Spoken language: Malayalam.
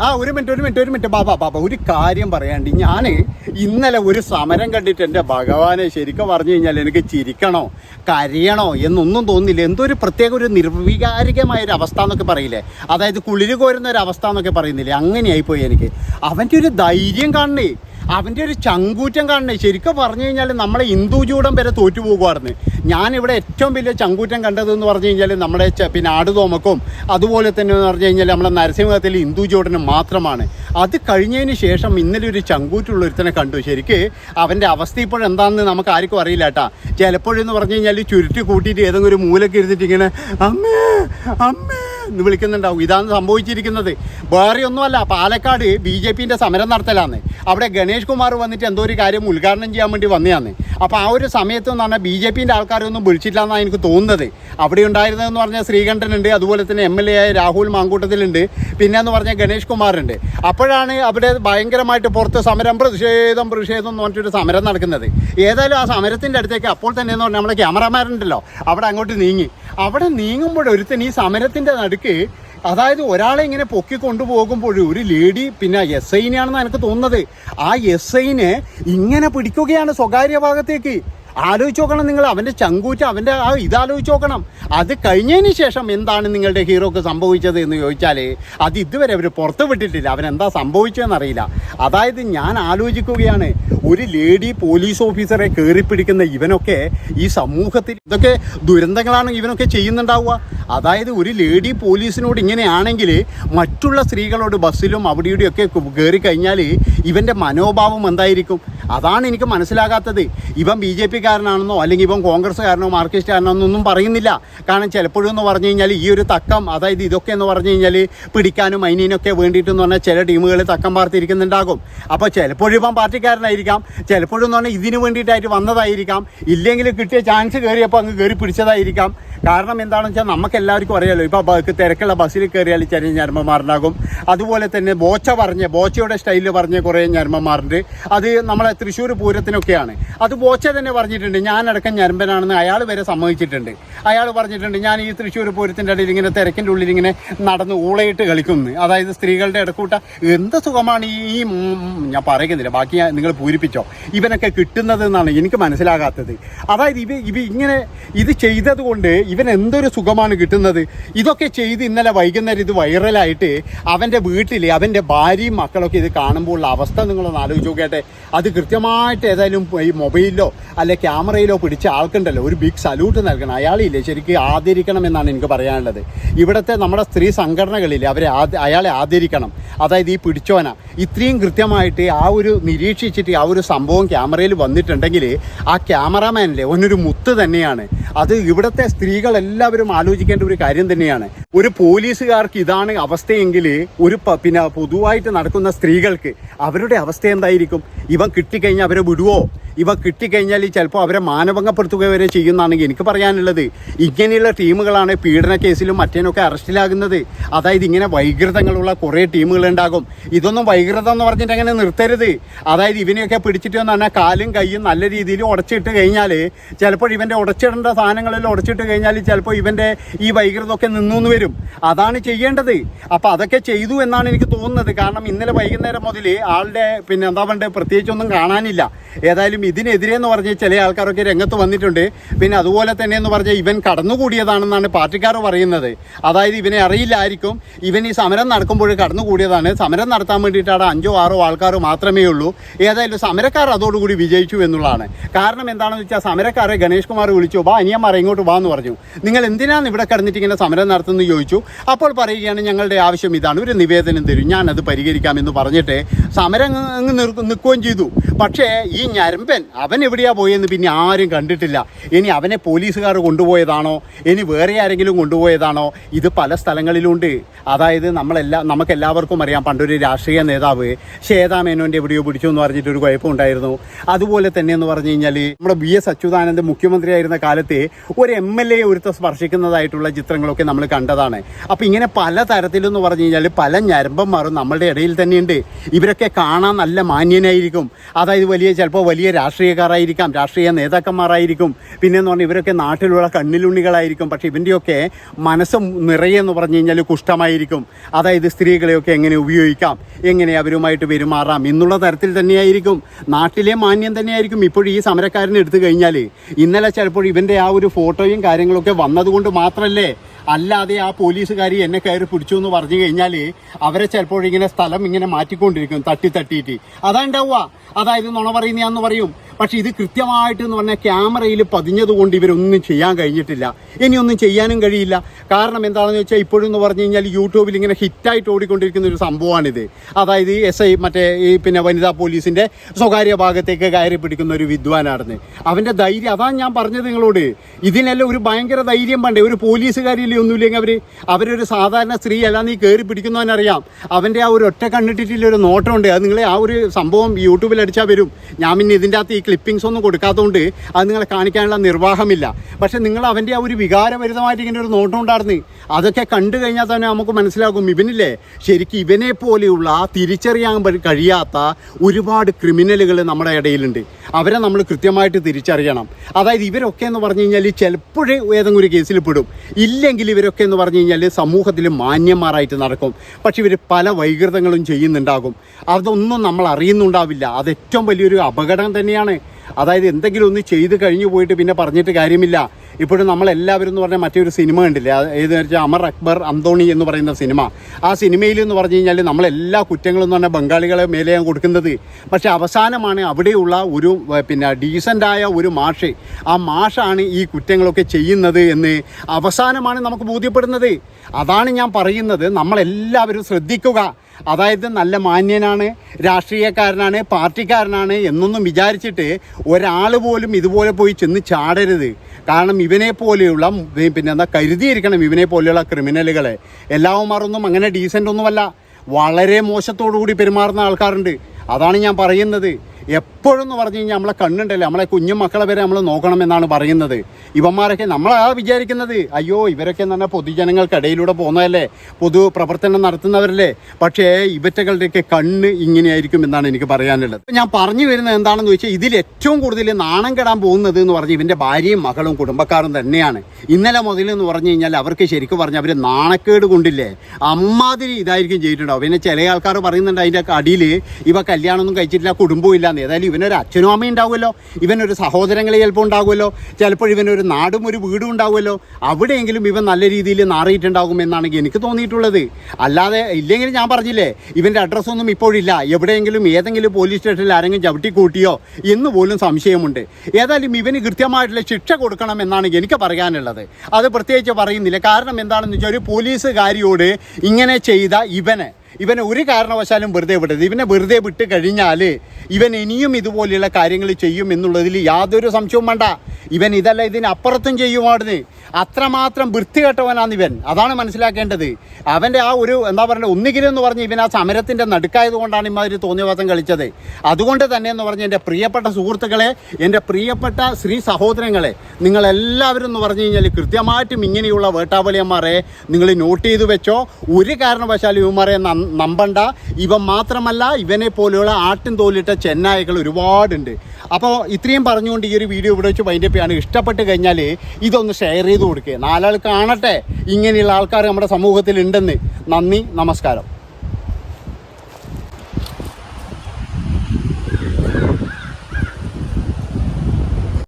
ആ ഒരു മിനിറ്റ് ഒരു മിനിറ്റ് ഒരു മിനിറ്റ്. ബാബാ ബാബാ ഒരു കാര്യം പറയാണ്ട് ഞാൻ ഇന്നലെ ഒരു സമരം കണ്ടിട്ട് എന്റെ ഭഗവാനെ ശരിക്കും പറഞ്ഞു കഴിഞ്ഞാൽ എനിക്ക് ചിരിക്കണോ കരയണോ എന്നൊന്നും തോന്നില്ല എന്തോ ഒരു പ്രത്യേക ഒരു നിർവികാരികമായ ഒരു അവസ്ഥ എന്നൊക്കെ പറയില്ലേ? അതായത് കുളിര് കോരുന്ന ഒരു അവസ്ഥ എന്നൊക്കെ പറയുന്നില്ലേ? അങ്ങനെയായിപ്പോയി എനിക്ക്. അവന്റെ ഒരു ധൈര്യം കാണണേ. അവന്റെ ഒരു ചങ്കൂറ്റം കാണണേ. ശരിക്കും പറഞ്ഞു കഴിഞ്ഞാൽ നമ്മളെ ഹിന്ദു ജൂടം വരെ തോറ്റു പോകുമായിരുന്നു ഞാനിവിടെ ഏറ്റവും വലിയ ചങ്കൂറ്റം കണ്ടതെന്ന് പറഞ്ഞു കഴിഞ്ഞാൽ നമ്മുടെ പിന്നെ ആടുതോമക്കും അതുപോലെ തന്നെ എന്ന് പറഞ്ഞു കഴിഞ്ഞാൽ നമ്മളെ നരസിംഹത്തിൽ ഹിന്ദു ജൂടനും മാത്രമാണ്. അത് കഴിഞ്ഞതിന് ശേഷം ഇന്നലെ ഒരു ചങ്കൂറ്റുള്ള ഒരുത്തനെ കണ്ടു. ശരിക്ക് അവന്റെ അവസ്ഥ ഇപ്പോഴെന്താണെന്ന് നമുക്ക് ആർക്കും അറിയില്ല കേട്ടാ. ചിലപ്പോഴെന്ന് പറഞ്ഞു കഴിഞ്ഞാൽ ചുരുട്ടി കൂട്ടിയിട്ട് ഏതെങ്കിലും ഒരു മൂലക്ക് അമ്മേ അമ്മേ. എന്ന് വിളിക്കുന്നുണ്ടാവും. ഇതാണ് സംഭവിച്ചിരിക്കുന്നത്. വേറെ ഒന്നുമല്ല പാലക്കാട് ബി ജെ പിന്റെ സമരം നടത്തലാന്ന്. അവിടെ ഗണേഷ് കുമാർ വന്നിട്ട് എന്തോ ഒരു കാര്യം ഉദ്ഘാടനം ചെയ്യാൻ വേണ്ടി വന്നതാണ് അപ്പോൾ ആ ഒരു സമയത്ത് എന്ന് പറഞ്ഞാൽ ബി ജെ പിന്റെ ആൾക്കാരൊന്നും വിളിച്ചില്ല എന്നാണ് എനിക്ക് തോന്നുന്നത്. അവിടെ ഉണ്ടായിരുന്നതെന്ന് പറഞ്ഞാൽ ശ്രീകണ്ഠനുണ്ട് അതുപോലെ തന്നെ എം എൽ എ ആയ രാഹുൽ മാങ്കൂട്ടത്തിലുണ്ട് പിന്നെ എന്ന് പറഞ്ഞാൽ ഗണേഷ് കുമാറുണ്ട്. അപ്പോഴാണ് അവിടെ ഭയങ്കരമായിട്ട് പുറത്ത് സമരം പ്രതിഷേധം പ്രതിഷേധം എന്ന് പറഞ്ഞിട്ടൊരു സമരം നടക്കുന്നത്. ഏതായാലും ആ സമരത്തിന്റെ അടുത്തേക്ക് അപ്പോൾ തന്നെ എന്ന് പറഞ്ഞാൽ നമ്മുടെ ക്യാമറമാരുണ്ടല്ലോ അവിടെ അങ്ങോട്ട് നീങ്ങി. അവിടെ നീങ്ങുമ്പോൾ ഒരുത്തൻ ഈ സമരത്തിന്റെ നടുക്ക് അതായത് ഒരാളെ ഇങ്ങനെ പൊക്കി കൊണ്ടുപോകുമ്പോൾ ഒരു ലേഡി പിന്നെ എസ് ഐനെയാണെന്ന് എനിക്ക് തോന്നുന്നത്. ആ എസ് ഐനെ ഇങ്ങനെ പിടിക്കുകയാണ് സ്വകാര്യ ഭാഗത്തേക്ക്. ആലോചിച്ച് നോക്കണം നിങ്ങൾ. അവന്റെ ചങ്കൂറ്റ അവന്റെ ആ ഇതാലോചിച്ച് നോക്കണം. അത് കഴിഞ്ഞതിന് ശേഷം എന്താണ് നിങ്ങളുടെ ഹീറോക്ക് സംഭവിച്ചത് എന്ന് ചോദിച്ചാൽ അത് ഇതുവരെ അവർ പുറത്ത് വിട്ടിട്ടില്ല. അവനെന്താ സംഭവിച്ചതെന്നറിയില്ല അതായത് ഞാൻ ആലോചിക്കുകയാണ് ഒരു ലേഡി പോലീസ് ഓഫീസറെ കയറിപ്പിടിക്കുന്ന ഇവനൊക്കെ ഈ സമൂഹത്തിൽ ഇതൊക്കെ ദുരന്തങ്ങളാണ് ഇവനൊക്കെ ചെയ്യുന്നുണ്ടാവുക. അതായത് ഒരു ലേഡി പോലീസിനോട് ഇങ്ങനെയാണെങ്കിൽ മറ്റുള്ള സ്ത്രീകളോട് ബസ്സിലും അവിടെ ഇവിടെയൊക്കെ കയറി കഴിഞ്ഞാൽ ഇവന്റെ മനോഭാവം എന്തായിരിക്കും? അതാണ് എനിക്ക് മനസ്സിലാകാത്തത്. ഇവൻ ബി ജെ പിക്കാരനാണെന്നോ അല്ലെങ്കിൽ ഇപ്പം കോൺഗ്രസ്സുകാരനോ മാർക്സിസ്റ്റുകാരനോ ഒന്നും പറയുന്നില്ല. കാരണം ചിലപ്പോഴും എന്ന് പറഞ്ഞു കഴിഞ്ഞാൽ ഈ ഒരു തക്കം അതായത് ഇതൊക്കെ എന്ന് പറഞ്ഞു കഴിഞ്ഞാൽ പിടിക്കാനും അതിനൊക്കെ വേണ്ടിയിട്ടെന്ന് പറഞ്ഞാൽ ചില ടീമുകൾ തക്കം പാർത്തിരിക്കുന്നുണ്ടാകും. അപ്പോൾ ചിലപ്പോഴും ഇപ്പം പാർട്ടിക്കാരനായിരിക്കാം. ചിലപ്പോഴും എന്ന് പറഞ്ഞാൽ ഇതിന് വേണ്ടിയിട്ടായിട്ട് വന്നതായിരിക്കാം. ഇല്ലെങ്കിൽ കിട്ടിയ ചാൻസ് കയറിയപ്പോൾ അങ്ങ് കയറി പിടിച്ചതായിരിക്കാം. കാരണം എന്താണെന്ന് വെച്ചാൽ നമുക്ക് എല്ലാവർക്കും അറിയാലോ ഇപ്പോൾ തിരക്കുള്ള ബസ്സിൽ കയറിയാൽ ചെറിയ ഞരമ്പന്മാരുണ്ടാകും. അതുപോലെ തന്നെ ബോച്ച പറഞ്ഞ ബോച്ചയുടെ സ്റ്റൈലിൽ പറഞ്ഞ കുറേ ഞരമ്പന്മാരുണ്ട്. അത് നമ്മളെ തൃശ്ശൂർ പൂരത്തിനൊക്കെയാണ്. അത് ബോച്ച തന്നെ പറഞ്ഞിട്ടുണ്ട് ഞാൻ ഞാനടക്കം ഞരമ്പനാണെന്ന് അയാൾ വരെ സമ്മതിച്ചിട്ടുണ്ട്. അയാൾ പറഞ്ഞിട്ടുണ്ട് ഞാൻ ഈ തൃശ്ശൂർ പൂരത്തിന്റെ ഇടയിൽ ഇങ്ങനെ തിരക്കിന്റെ ഉള്ളിൽ ഇങ്ങനെ നടന്ന് ഊളയിട്ട് കളിക്കുന്നു. അതായത് സ്ത്രീകളുടെ ഇടക്കൂട്ട എന്ത് സുഖമാണ് ഈ ഞാൻ പറയുന്നില്ല ബാക്കി നിങ്ങൾ പൂരിപ്പിച്ചോ. ഇവനൊക്കെ കിട്ടുന്നത് എന്നാണ് എനിക്ക് മനസ്സിലാകാത്തത്. അതായത് ഇവ ഇവ ഇങ്ങനെ ഇത് ചെയ്തത് കൊണ്ട് ഇവൻ എന്തൊരു സുഖമാണ് കിട്ടുന്നത്? ഇതൊക്കെ ചെയ്ത് ഇന്നലെ വൈകുന്നേരം ഇത് വൈറലായിട്ട് അവന്റെ വീട്ടിൽ അവന്റെ ഭാര്യയും മക്കളൊക്കെ ഇത് കാണുമ്പോൾ ഉള്ള അവസ്ഥ നിങ്ങളൊന്ന് ആലോചിച്ച് നോക്കട്ടെ അത് കൃത്യമായിട്ട് ഏതായാലും ഈ മൊബൈലിലോ അല്ലെ ക്യാമറയിലോ പിടിച്ച ആൾക്കുണ്ടല്ലോ. ഒരു ബിഗ് സല്യൂട്ട് നൽകണം. അയാളില്ലേ ശരിക്കും ആദരിക്കണം എന്നാണ് എനിക്ക് പറയാനുള്ളത്. ഇവിടുത്തെ നമ്മുടെ സ്ത്രീ സംഘടനകളില്ലേ അവരെ അയാളെ ആദരിക്കണം. അതായത് ഈ പിടിച്ചോന ഇത്രയും കൃത്യമായിട്ട് ആ ഒരു നിരീക്ഷിച്ചിട്ട് ആ ഒരു സംഭവം ക്യാമറയിൽ വന്നിട്ടുണ്ടെങ്കിൽ ആ ക്യാമറാമാനിലെ ഒന്നൊരു മുത്ത് തന്നെയാണ്. അത് ഇവിടുത്തെ സ്ത്രീകൾ എല്ലാവരും ആലോചിക്കേണ്ട ഒരു കാര്യം തന്നെയാണ്. ഒരു പോലീസുകാർക്ക് ഇതാണ് അവസ്ഥയെങ്കിൽ ഒരു പിന്നെ പൊതുവായിട്ട് നടക്കുന്ന സ്ത്രീകൾക്ക് അവരുടെ അവസ്ഥ എന്തായിരിക്കും? ഇവൻ കിട്ടിക്കഴിഞ്ഞാൽ അവരെ വിടുവോ? ഇവ കിട്ടിക്കഴിഞ്ഞാൽ ചിലപ്പോൾ അവരെ മാനഭംഗപ്പെടുത്തുക വരെ ചെയ്യുന്നതാണെങ്കിൽ എനിക്ക് പറയാനുള്ളത്. ഇങ്ങനെയുള്ള ടീമുകളാണ് പീഡന കേസിലും മറ്റേനൊക്കെ അറസ്റ്റിലാകുന്നത്. അതായത് ഇങ്ങനെ വൈകൃതങ്ങളുള്ള കുറേ ടീമുകളുണ്ടാകും. ഇതൊന്നും വൈകൃതം എന്ന് പറഞ്ഞിട്ട് അങ്ങനെ നിർത്തരുത്. അതായത് ഇവനെയൊക്കെ പിടിച്ചിട്ട് എന്ന് പറഞ്ഞാൽ കാലും കൈയും നല്ല രീതിയിൽ ഉടച്ചിട്ട് കഴിഞ്ഞാൽ ചിലപ്പോൾ ഇവന്റെ ഉടച്ചിടേണ്ട സാധനങ്ങളെല്ലാം ഉടച്ചിട്ട് കഴിഞ്ഞാൽ ചിലപ്പോൾ ഇവന്റെ ഈ വൈകൃതമൊക്കെ നിന്നു എന്ന് വരും. അതാണ് ചെയ്യേണ്ടത്. അപ്പോൾ അതൊക്കെ ചെയ്തു എന്നാണ് എനിക്ക് തോന്നുന്നത്. കാരണം ഇന്നലെ വൈകുന്നേരം മുതൽ ആളുടെ പിന്നെ എന്താ പറയുക പ്രത്യേകിച്ചൊന്നും കാണാനില്ല. ഏതായാലും ഇതിനെതിരെ എന്ന് പറഞ്ഞ് ചില ആൾക്കാരൊക്കെ രംഗത്ത് വന്നിട്ടുണ്ട്. പിന്നെ അതുപോലെ തന്നെ എന്ന് പറഞ്ഞാൽ ഇവൻ കടന്നുകൂടിയതാണെന്നാണ് പാർട്ടിക്കാർ പറയുന്നത്. അതായത് ഇവനെ അറിയില്ലായിരിക്കും. ഇവൻ ഈ സമരം നടക്കുമ്പോൾ കടന്നുകൂടിയതാണ്. സമരം നടത്താൻ വേണ്ടിയിട്ടാണ് അഞ്ചോ ആറോ ആൾക്കാർ മാത്രമേ ഉള്ളൂ. ഏതായാലും സമരക്കാർ അതോടുകൂടി വിജയിച്ചു എന്നുള്ളതാണ്. കാരണം എന്താണെന്ന് വെച്ചാൽ സമരക്കാരെ ഗണേഷ് കുമാർ വിളിച്ചു വാ അനിയന്മാർ ഇങ്ങോട്ട് വാ എന്ന് പറഞ്ഞു. നിങ്ങൾ എന്തിനാണ് ഇവിടെ കിടന്നിട്ട് ഇങ്ങനെ സമരം നടത്തുന്നത്? ചോദിച്ചു. അപ്പോൾ പറയുകയാണ് ഞങ്ങളുടെ ആവശ്യം ഇതാണ്. ഒരു നിവേദനം തരും. ഞാനത് പരിഹരിക്കാമെന്ന് പറഞ്ഞിട്ട് സമരം അങ്ങ് നിൽക്കുകയും ചെയ്തു. പക്ഷേ ഈ ഞരമ്പൻ അവൻ എവിടെയാ പോയെന്ന് പിന്നെ ആരും കണ്ടിട്ടില്ല. ഇനി അവനെ പോലീസുകാർ കൊണ്ടുപോയതാണോ? ഇനി വേറെ ആരെങ്കിലും കൊണ്ടുപോയതാണോ? ഇത് പല സ്ഥലങ്ങളിലുണ്ട്. അതായത് നമ്മളെല്ലാ നമുക്കെല്ലാവർക്കും അറിയാം പണ്ടൊരു രാഷ്ട്രീയ നേതാവ് ശ്വേതാ മേനോന്റെ എവിടെയോ പിടിച്ചു എന്ന് പറഞ്ഞിട്ട് ഒരു കുഴപ്പമുണ്ടായിരുന്നു. അതുപോലെ തന്നെ എന്ന് പറഞ്ഞു കഴിഞ്ഞാൽ നമ്മുടെ ബി എസ് അച്യുതാനന്ദൻ മുഖ്യമന്ത്രിയായിരുന്ന കാലത്ത് ഒരു എം എൽ എ ഒരുത്ത സ്പർശിക്കുന്നതായിട്ടുള്ള ചിത്രങ്ങളൊക്കെ നമ്മൾ കണ്ടതാണ്. അപ്പം അപ്പോൾ ഇങ്ങനെ പല തരത്തിലെന്ന് പറഞ്ഞു കഴിഞ്ഞാൽ പല ഞരമ്പന്മാരും നമ്മളുടെ ഇടയിൽ തന്നെയുണ്ട്. ഇവരൊക്കെ കാണാൻ നല്ല മാന്യനായിരിക്കും. അതായത് വലിയ ചിലപ്പോൾ വലിയ രാഷ്ട്രീയക്കാരായിരിക്കാം രാഷ്ട്രീയ നേതാക്കന്മാരായിരിക്കും. പിന്നെന്ന് പറഞ്ഞാൽ ഇവരൊക്കെ നാട്ടിലുള്ള കണ്ണിലുണ്ണികളായിരിക്കും. പക്ഷേ ഇവന്റെയൊക്കെ മനസ്സ് നിറയെന്ന് പറഞ്ഞു കഴിഞ്ഞാൽ കുഷ്ടമായിരിക്കും അതായത് സ്ത്രീകളെയൊക്കെ എങ്ങനെ ഉപയോഗിക്കാം എങ്ങനെ അവരുമായിട്ട് പെരുമാറാം എന്നുള്ള തരത്തിൽ തന്നെയായിരിക്കും. നാട്ടിലെ മാന്യം തന്നെയായിരിക്കും ഇപ്പോഴും ഈ സമരക്കാരനെ എടുത്തു കഴിഞ്ഞാൽ ഇന്നലെ ചിലപ്പോൾ ഇവന്റെ ആ ഒരു ഫോട്ടോയും കാര്യങ്ങളൊക്കെ വന്നതുകൊണ്ട് മാത്രമല്ലേ അല്ലാതെ ആ പോലീസുകാരി എന്നെ കയറി പിടിച്ചു എന്ന് പറഞ്ഞു കഴിഞ്ഞാൽ അവരെ ചിലപ്പോൾ ഇങ്ങനെ സ്ഥലം ഇങ്ങനെ മാറ്റിക്കൊണ്ടിരിക്കും തട്ടി തട്ടിയിട്ട്. അതാ ഉണ്ടാവുക അതായത് നുണ പറയുന്ന പറയും. പക്ഷെ ഇത് കൃത്യമായിട്ട് എന്ന് പറഞ്ഞാൽ ക്യാമറയിൽ പതിഞ്ഞതുകൊണ്ട് ഇവരൊന്നും ചെയ്യാൻ കഴിഞ്ഞിട്ടില്ല. ഇനിയൊന്നും ചെയ്യാനും കഴിയില്ല. കാരണം എന്താണെന്ന് വെച്ചാൽ ഇപ്പോഴും എന്ന് പറഞ്ഞു കഴിഞ്ഞാൽ യൂട്യൂബിൽ ഇങ്ങനെ ഹിറ്റായിട്ട് ഓടിക്കൊണ്ടിരിക്കുന്ന ഒരു സംഭവമാണിത്. അതായത് എസ് ഐ മറ്റേ ഈ പിന്നെ വനിതാ പോലീസിന്റെ സ്വകാര്യ ഭാഗത്തേക്ക് കയറി പിടിക്കുന്ന ഒരു വിദ്വാനാണെന്ന് അവന്റെ ധൈര്യം അതാണ് ഞാൻ പറഞ്ഞത് നിങ്ങളോട്. ഇതിനെല്ലാം ഒരു ഭയങ്കര ധൈര്യം പണ്ടേ. ഒരു ഒന്നുമില്ലെങ്കിൽ അവർ അവരൊരു സാധാരണ സ്ത്രീ അല്ല നീ കയറി പിടിക്കുന്നവനറിയാം. അവന്റെ ആ ഒരു ഒറ്റ കണ്ടിട്ടില്ല ഒരു നോട്ടമുണ്ട്. അത് നിങ്ങളെ ആ ഒരു സംഭവം യൂട്യൂബിൽ അടിച്ചാൽ വരും. ഞാൻ പിന്നെ ഇതിന്റെ അകത്ത് ഈ ക്ലിപ്പിംഗ്സ് ഒന്നും കൊടുക്കാത്തതുകൊണ്ട് അത് നിങ്ങളെ കാണിക്കാനുള്ള നിർവാഹമില്ല. പക്ഷേ നിങ്ങൾ അവന്റെ ആ ഒരു വികാരപരിതമായിട്ട് ഇങ്ങനെ ഒരു നോട്ടം ഉണ്ടായിരുന്നു. അതൊക്കെ കണ്ടു കഴിഞ്ഞാൽ തന്നെ നമുക്ക് മനസ്സിലാകും. ഇവനില്ലേ ശരിക്കും ഇവനെ പോലെയുള്ള തിരിച്ചറിയാൻ കഴിയാത്ത ഒരുപാട് ക്രിമിനലുകൾ നമ്മുടെ ഇടയിലുണ്ട്. അവരെ നമ്മൾ കൃത്യമായിട്ട് തിരിച്ചറിയണം. അതായത് ഇവരൊക്കെ എന്ന് പറഞ്ഞു കഴിഞ്ഞാൽ ചിലപ്പോഴേ ഏതെങ്കിലും ഒരു കേസിൽ പെടും. ഇല്ലെങ്കിൽ ഇവരൊക്കെ എന്ന് പറഞ്ഞു കഴിഞ്ഞാൽ സമൂഹത്തിൽ മാന്യന്മാരായിട്ട് നടക്കും. പക്ഷെ ഇവർ പല വൈകൃതങ്ങളും ചെയ്യുന്നുണ്ടാകും. അതൊന്നും നമ്മൾ അറിയുന്നുണ്ടാവില്ല. അത് ഏറ്റവും വലിയൊരു അപകടം തന്നെയാണ്. അതായത് എന്തെങ്കിലും ഒന്ന് ചെയ്ത് കഴിഞ്ഞു പോയിട്ട് പിന്നെ പറഞ്ഞിട്ട് കാര്യമില്ല. ഇപ്പോഴും നമ്മളെല്ലാവരും എന്ന് പറഞ്ഞാൽ മറ്റൊരു സിനിമ കണ്ടില്ലേ? ഏതെന്ന് വെച്ചാൽ അമർ അക്ബർ അന്തോണി എന്ന് പറയുന്ന സിനിമ. ആ സിനിമയിൽ എന്ന് പറഞ്ഞു കഴിഞ്ഞാൽ നമ്മളെല്ലാ കുറ്റങ്ങളും എന്ന് പറഞ്ഞാൽ ബംഗാളികളെ മേലെയാണ് കൊടുക്കുന്നത്. പക്ഷേ അവസാനമാണ് അവിടെയുള്ള ഒരു പിന്നെ ഡീസന്റായ ഒരു മാഷ്. ആ മാഷാണ് ഈ കുറ്റങ്ങളൊക്കെ ചെയ്യുന്നത് എന്ന് അവസാനമാണ് നമുക്ക് ബോധ്യപ്പെടുന്നത്. അതാണ് ഞാൻ പറയുന്നത്. നമ്മളെല്ലാവരും ശ്രദ്ധിക്കുക. അതായത് നല്ല മാന്യനാണ് രാഷ്ട്രീയക്കാരനാണ് പാർട്ടിക്കാരനാണ് എന്നൊന്നും വിചാരിച്ചിട്ട് ഒരാൾ പോലും ഇതുപോലെ പോയി ചെന്ന് ചാടരുത്. കാരണം ഇവനെ പോലെയുള്ള പിന്നെ എന്താ കരുതിയിരിക്കണം ഇവനെ പോലെയുള്ള ക്രിമിനലുകളെ. എല്ലാവന്മാരൊന്നും അങ്ങനെ ഡീസന്റ് ഒന്നുമല്ല. വളരെ മോശത്തോടു കൂടി പെരുമാറുന്ന ആൾക്കാരുണ്ട്. അതാണ് ഞാൻ പറയുന്നത്. എപ്പോഴും എന്ന് പറഞ്ഞു കഴിഞ്ഞാൽ നമ്മളെ കണ്ണുണ്ടല്ലേ? നമ്മളെ കുഞ്ഞു മക്കളെ വരെ നമ്മൾ നോക്കണമെന്നാണ് പറയുന്നത്. ഇവന്മാരൊക്കെ നമ്മളാ വിചാരിക്കുന്നത് അയ്യോ ഇവരൊക്കെ എന്ന് പറഞ്ഞാൽ പൊതുജനങ്ങൾക്കിടയിലൂടെ പോകുന്നതല്ലേ? പൊതു പ്രവർത്തനം നടത്തുന്നവരല്ലേ? പക്ഷേ ഇവറ്റകളുടെയൊക്കെ കണ്ണ് ഇങ്ങനെയായിരിക്കും എന്നാണ് എനിക്ക് പറയാനുള്ളത്. ഞാൻ പറഞ്ഞു വരുന്നത് എന്താണെന്ന് ചോദിച്ചാൽ ഇതിൽ ഏറ്റവും കൂടുതൽ നാണം കെടാൻ പോകുന്നത് എന്ന് പറഞ്ഞാൽ ഇവന്റെ ഭാര്യയും മകളും കുടുംബക്കാരും തന്നെയാണ്. ഇന്നലെ മുതൽ എന്ന് പറഞ്ഞു കഴിഞ്ഞാൽ അവർക്ക് ശരിക്കും പറഞ്ഞാൽ അവർ നാണക്കേട് കൊണ്ടില്ലേ? അമ്മാതിരി ഇതായിരിക്കും ചെയ്തിട്ടുണ്ടാവും പിന്നെ ചില ആൾക്കാർ പറയുന്നുണ്ട് അതിന്റെ അടിയിൽ ഇവ കല്യാണമൊന്നും കഴിച്ചിട്ടില്ല കുടുംബവും ഇല്ലാന്ന് ഏതായാലും ഇവനൊരു അച്ഛനും അമ്മയും ഉണ്ടാവുമല്ലോ. ഇവനൊരു സഹോദരങ്ങൾ ചിലപ്പോൾ ഉണ്ടാവുമല്ലോ. ചിലപ്പോൾ ഇവനൊരു നാടും ഒരു വീടും ഉണ്ടാവുമല്ലോ. അവിടെയെങ്കിലും ഇവൻ നല്ല രീതിയിൽ നാറിയിട്ടുണ്ടാകും എന്നാണ് എനിക്ക് തോന്നിയിട്ടുള്ളത്. അല്ലാതെ ഇല്ലെങ്കിൽ ഞാൻ പറഞ്ഞില്ലേ ഇവന്റെ അഡ്രസ്സൊന്നും ഇപ്പോഴില്ല. എവിടെയെങ്കിലും ഏതെങ്കിലും പോലീസ് സ്റ്റേഷനിൽ ആരെങ്കിലും ചവിട്ടി കൂട്ടിയോ എന്ന് പോലും സംശയമുണ്ട്. ഏതായാലും ഇവന് കൃത്യമായിട്ടുള്ള ശിക്ഷ കൊടുക്കണം എന്നാണ് എനിക്ക് പറയാനുള്ളത്. അത് പ്രത്യേകിച്ച് പറയുന്നില്ല. കാരണം എന്താണെന്ന് വെച്ചാൽ ഒരു പോലീസുകാരിയോട് ഇങ്ങനെ ചെയ്ത ഇവനെ ഇവനെ ഒരു കാരണവശാലും വെറുതെ വിടരുത്. ഇവനെ വെറുതെ വിട്ട് കഴിഞ്ഞാൽ ഇവൻ ഇനിയും ഇതുപോലെയുള്ള കാര്യങ്ങൾ ചെയ്യും എന്നുള്ളതിൽ യാതൊരു സംശയവും വേണ്ട. ഇവൻ ഇതല്ല ഇതിനപ്പുറത്തും ചെയ്യുമായിരുന്നു അത്രമാത്രം വൃത്തികെട്ടവനാണ് ഇവൻ. അതാണ് മനസ്സിലാക്കേണ്ടത്. അവന്റെ ആ ഒരു എന്താ പറയുക ഒന്നുകിലും എന്ന് പറഞ്ഞ് ഇവൻ ആ സമരത്തിന്റെ നടുക്കായത് കൊണ്ടാണ് ഇമാതിരി തോന്നിയവാസം കളിച്ചത്. അതുകൊണ്ട് തന്നെ എന്ന് പറഞ്ഞ് എന്റെ പ്രിയപ്പെട്ട സുഹൃത്തുക്കളെ എന്റെ പ്രിയപ്പെട്ട സ്ത്രീ സഹോദരങ്ങളെ നിങ്ങളെല്ലാവരും എന്ന് പറഞ്ഞു കഴിഞ്ഞാൽ കൃത്യമായിട്ടും ഇങ്ങനെയുള്ള വേട്ടാവളിയന്മാരെ നിങ്ങൾ നോട്ട് ചെയ്തു വെച്ചോ. ഒരു കാരണവശാലും ഇവന്മാരെ നം- നമ്പണ്ട. ഇവ മാത്രമല്ല ഇവനെ പോലെയുള്ള ആട്ടിൻ തോലിട്ട ചെന്നായകൾ ഒരുപാടുണ്ട്. അപ്പോൾ ഇത്രയും പറഞ്ഞുകൊണ്ട് ഈ ഒരു വീഡിയോ ഇവിടെ വെച്ച് വൈൻഡപ്പ് ചെയ്യാണ്. ഇഷ്ടപ്പെട്ട് കഴിഞ്ഞാൽ ഇതൊന്ന് ഷെയർ ചെയ്ത് കൊടുക്കുക നാലാൾ കാണട്ടെ. ഇങ്ങനെയുള്ള ആൾക്കാർ നമ്മുടെ സമൂഹത്തിൽ ഉണ്ടെന്ന് നന്ദി നമസ്കാരം.